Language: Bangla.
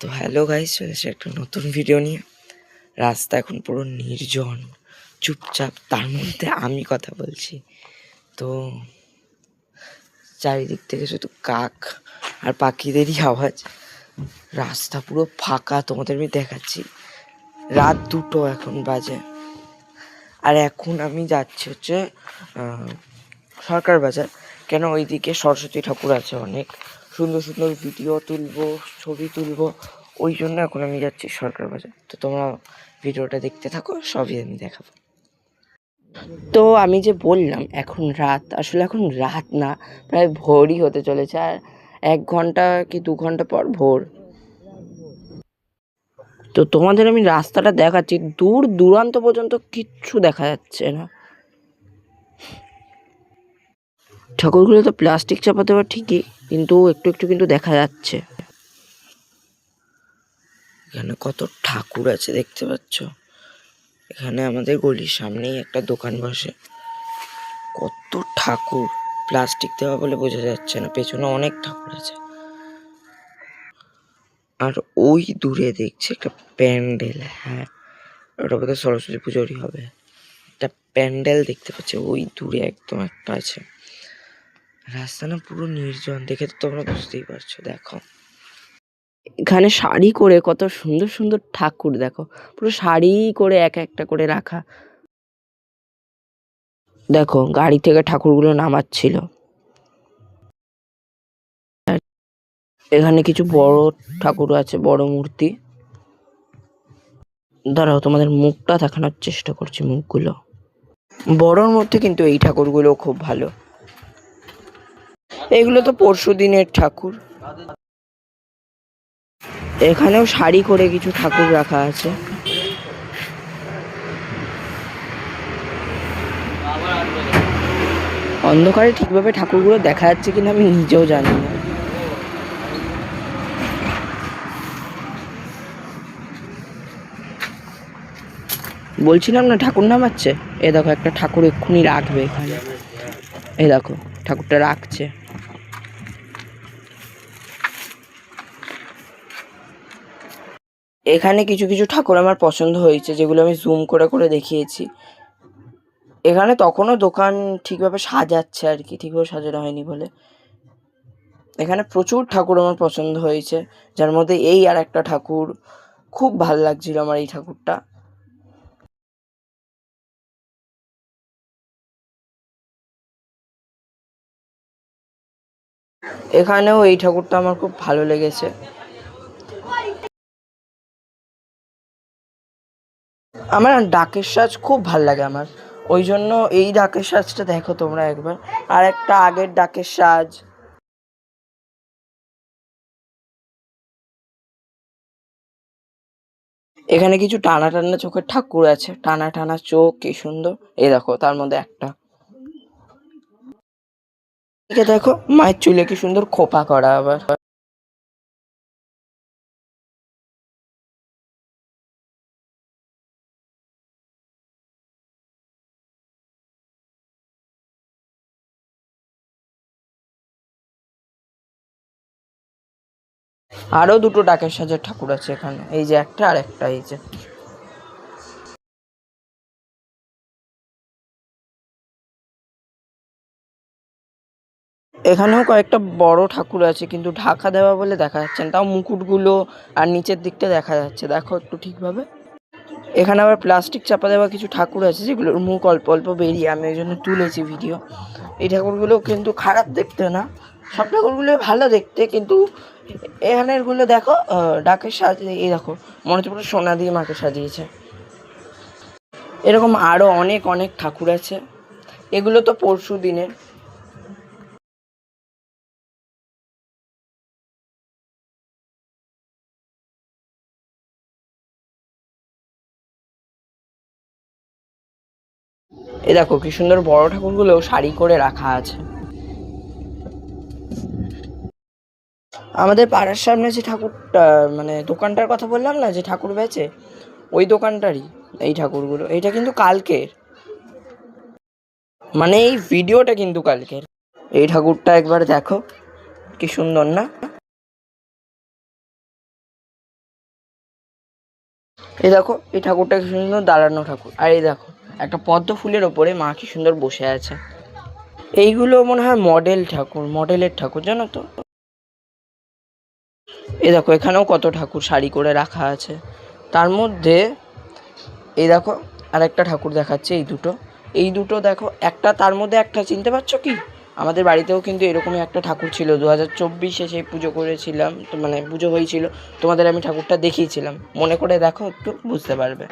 তো হ্যালো গাইস চলে এসে একটা নতুন ভিডিও নিয়ে। রাস্তা এখন পুরো নির্জন, চুপচাপ, তার মধ্যে আমি কথা বলছি। তো চারিদিক থেকে শুধু কাক আর পাখিদেরই আওয়াজ। রাস্তা পুরো ফাঁকা, তোমাদের আমি দেখাচ্ছি। রাত দুটো এখন বাজে। আর এখন আমি যাচ্ছি হচ্ছে সরকার বাজার। কেন ওইদিকে সরস্বতী ঠাকুর আছে অনেক। সুন্দর সুন্দর ভিডিও তুলবো, ছবি তুলবো, ওই জন্য এখন আমি যাচ্ছি সরকার বাজার। তো তোমরা ভিডিওটা দেখতে থাকো, সবই আমি দেখাবো। তো আমি যে বললাম, এখন রাত, আসলে এখন রাত না, প্রায় ভোরই হতে চলেছে, আর এক ঘণ্টা কি দু ঘণ্টা পর ভোর। তো তোমাদের আমি রাস্তাটা দেখাচ্ছি, দূর দূরান্ত পর্যন্ত কিচ্ছু দেখা যাচ্ছে না। ঠাকুরগুলো তো প্লাস্টিক চাপা দেওয়া ঠিকই কিন্তু একটু একটু কিন্তু দেখা যাচ্ছে। এখানে কত ঠাকুর আছে দেখতে পাচ্ছ? এখানে আমাদের গলির সামনেই একটা দোকান বসে। কত ঠাকুর! প্লাস্টিক দেওয়া বলে বোঝা যাচ্ছে না, পেছনে অনেক ঠাকুর আছে। আর ওই দূরে দেখছি একটা প্যান্ডেল হ্যাঁ। ওটা বোধহয় সরস্বতী পুজোরই হবে। একটা প্যান্ডেল দেখতে পাচ্ছি, ওই দূরে একদম একটা আছে। রাস্তা না পুরো নির্জন, দেখে তো তোমরা বুঝতেই পারছ, দেখো। এখানে শাড়ি করে কত সুন্দর সুন্দর ঠাকুর, দেখো। পুরো শাড়ি করে এক একটা করে রাখা। দেখো, গাড়ি থেকে ঠাকুরগুলো নামাচ্ছিল। এখানে কিছু বড় ঠাকুর আছে, বড় মূর্তি। দাঁড়াও, তোমাদের মুখটা দেখানোর চেষ্টা করছি মুখগুলো। বড়র মধ্যে কিন্তু এই ঠাকুরগুলো খুব ভালো। এগুলো তো পরশু দিনের ঠাকুর। এখানেও শাড়ি করে কিছু ঠাকুর রাখা আছে। অন্ধকারে ঠিকভাবে ঠাকুরগুলো দেখা যাচ্ছে কিনা আমি নিজেও জানি না। বলছিলাম না, ঠাকুর নামাচ্ছে? এ দেখো, একটা ঠাকুর এক্ষুনি রাখবে এখানে। এ দেখো, ঠাকুরটা রাখছে। এখানে কিছু কিছু ঠাকুর আমার পছন্দ হয়েছে, যেগুলো আমি জুম করে করে দেখিয়েছি। এখানে তখনও দোকান ঠিকভাবে সাজাচ্ছে আর কি, ঠিকভাবে সাজানো হয়নি বলে। এখানে প্রচুর ঠাকুর আমার পছন্দ হয়েছে, যার মধ্যে এই আর একটা ঠাকুর খুব ভালো লাগছিল আমার এই ঠাকুরটা। এখানেও এই ঠাকুরটা আমার খুব ভালো লেগেছে। আমার ডাকের সাজ খুব ভালো লাগে আমার। ওই জন্য এই ডাকের সাজটা দেখো তোমরা একবার। আর একটা আগের ডাকের সাজ। এখানে কিছু টানা টানা চোখের ঠাকুর আছে। টানা টানা চোখ, কি সুন্দর। এই দেখো, তার মধ্যে একটা। দেখো, মায়ের চুলে কি সুন্দর খোপা করা আবার। আরও দুটো ডাকের সাজের ঠাকুর আছে এখানে। এই যে একটা আর একটা, এই যে। এখানেও কয়েকটা বড় ঠাকুর আছে, কিন্তু ঢাকা দেওয়া বলে দেখা যাচ্ছে না। তাও মুকুটগুলো আর নিচের দিকটা দেখা যাচ্ছে। দেখো একটু ঠিকভাবে। এখানে আবার প্লাস্টিক চাপা দেওয়া কিছু ঠাকুর আছে, যেগুলোর মুখ অল্প অল্প বেরিয়ে আমি ওই জন্য তুলেছি ভিডিও। এই ঠাকুরগুলো কিন্তু খারাপ দেখতে না। সব ঠাকুরগুলো ভালো দেখতে, কিন্তু এখানেরগুলো দেখো ডাকের সাজিয়ে এই দেখো, মনে হচ্ছে পুরো সোনা দিয়ে মাকে সাজিয়েছে। এরকম আরও অনেক অনেক ঠাকুর আছে। এগুলো তো পরশু দিনের। এ দেখো, কি সুন্দর বড় ঠাকুরগুলো শাড়ি করে রাখা আছে। আমাদের পাড়ার সামনে যে ঠাকুরটা মানে দোকানটার কথা বললাম না, যে ঠাকুর বেচে, ওই দোকানটারই এই ঠাকুরগুলো। এইটা কিন্তু কালকের। মানে এই ভিডিওটা কিন্তু কালকের। এই ঠাকুরটা একবার দেখো, কি সুন্দর না? এই দেখো, এই ঠাকুরটা কি সুন্দর, দাঁড়ানো ঠাকুর। আর এই দেখো, একটা পদ্ম ফুলের ওপরে মা কি সুন্দর বসে আছে। এইগুলো মনে হয় মডেল ঠাকুর মডেলের ঠাকুর, জানো তো? এই দেখো, এখানেও কত ঠাকুর শাড়ি করে রাখা আছে। তার মধ্যে এই দেখো আর একটা ঠাকুর দেখাচ্ছে এই দুটো। এই দুটো দেখো, একটা তার মধ্যে একটা, চিনতে পারছ কি? আমাদের বাড়িতেও কিন্তু এরকমই একটা ঠাকুর ছিল, দু হাজার চব্বিশে সেই পুজো করেছিলাম মানে পুজো হয়েছিল। তোমাদের আমি ঠাকুরটা দেখিয়েছিলাম। মনে করে দেখো, একটু বুঝতে পারবে।